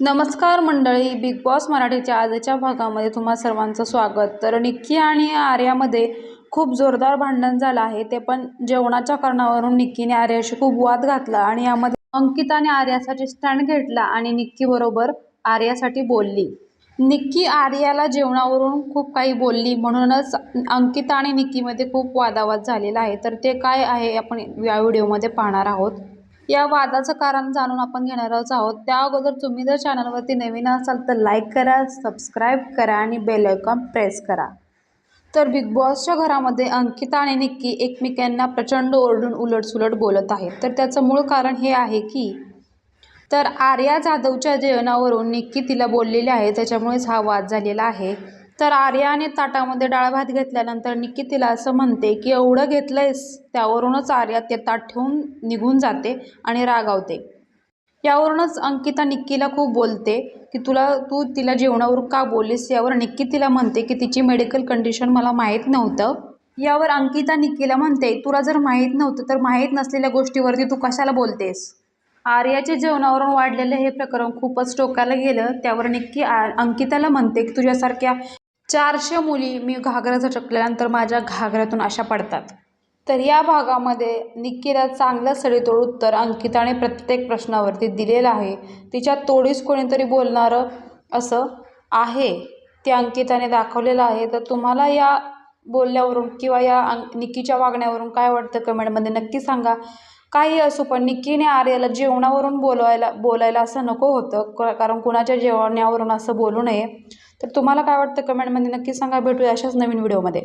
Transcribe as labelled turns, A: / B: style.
A: नमस्कार मंडळी big boss मराठीच्या आजच्या भागामध्ये तुम्हा सर्वांचं स्वागत. तर निक्की आणि आर्यामध्ये खूप जोरदार भांडण झालं आहे. ते पण जेवणाच्या कारणावरून निक्कीने आर्याशी खूप वाद घातला आणि यामध्ये अंकिताने आर्यासाठी स्टँड घेतला आणि निक्की बरोबर आर्यासाठी बोलली. निक्की आर्याला जेवणावरून खूप काही बोलली म्हणूनच अंकिता आणि निक्कीमध्ये खूप वादावाद झालेला आहे. तर ते काय आहे आपण या व्हिडिओमध्ये पाहणार आहोत. या वादाचं कारण जाणून आपण घेणारच आहोत. त्या अगोदर तुम्ही जर चॅनलवरती नवीन असाल तर लाईक करा सबस्क्राईब करा आणि बेल आयकॉन प्रेस करा. तर बिग बॉसच्या घरामध्ये अंकिता आणि निक्की एकमेकांना प्रचंड ओरडून उलटसुलट बोलत आहेत. तर त्याचं मूळ कारण हे आहे की तर आर्या जाधवच्या जेवणावरून निक्की तिला बोललेली आहे. त्याच्यामुळेच हा वाद झालेला आहे. तर आर्याने ताटामध्ये डाळ भात घेतल्यानंतर निक्की तिला असं म्हणते की एवढं घेतलंयस त्यावरूनच आर्या ते ताट ठेवून निघून जाते आणि रागावते. यावरूनच अंकिता निक्कीला खूप बोलते की तुला तू तिला जेवणावरून का बोललीस? यावर निक्की तिला म्हणते की तिची मेडिकल कंडिशन मला माहीत नव्हतं. यावर अंकिता निक्कीला म्हणते तुला जर माहीत नव्हतं तर माहीत नसलेल्या गोष्टीवरती तू कशाला बोलतेस? आर्याच्या जेवणावरून वाढलेलं हे प्रकरण खूपच टोकाला गेलं. त्यावर निक्की आ अंकिताला म्हणते की तुझ्यासारख्या चारशे मुली मी घागरा झटकल्यानंतर माझ्या घागऱ्यातून अशा पडतात. तर या भागामध्ये निक्कीला चांगलं सडेतोड उत्तर अंकिताने प्रत्येक प्रश्नावरती दिलेलं आहे. तिच्या तोडीस कोणीतरी बोलणारं असं आहे ते अंकिताने दाखवलेलं आहे. तर तुम्हाला या बोलल्यावरून किंवा या अं निक्कीच्या वागण्यावरून काय वाटतं कमेंटमध्ये नक्की सांगा. काही असो पण निक्कीने आर्याला जेवणावरून बोलवायला बोलायला असं नको होतं. क कारण कुणाच्या जेवण्यावरून असं बोलू नये. तर तुम्हाला काय वाटतं? कमेंटमध्ये नक्की सांगा. भेटूया अशाच नवीन व्हिडिओमध्ये.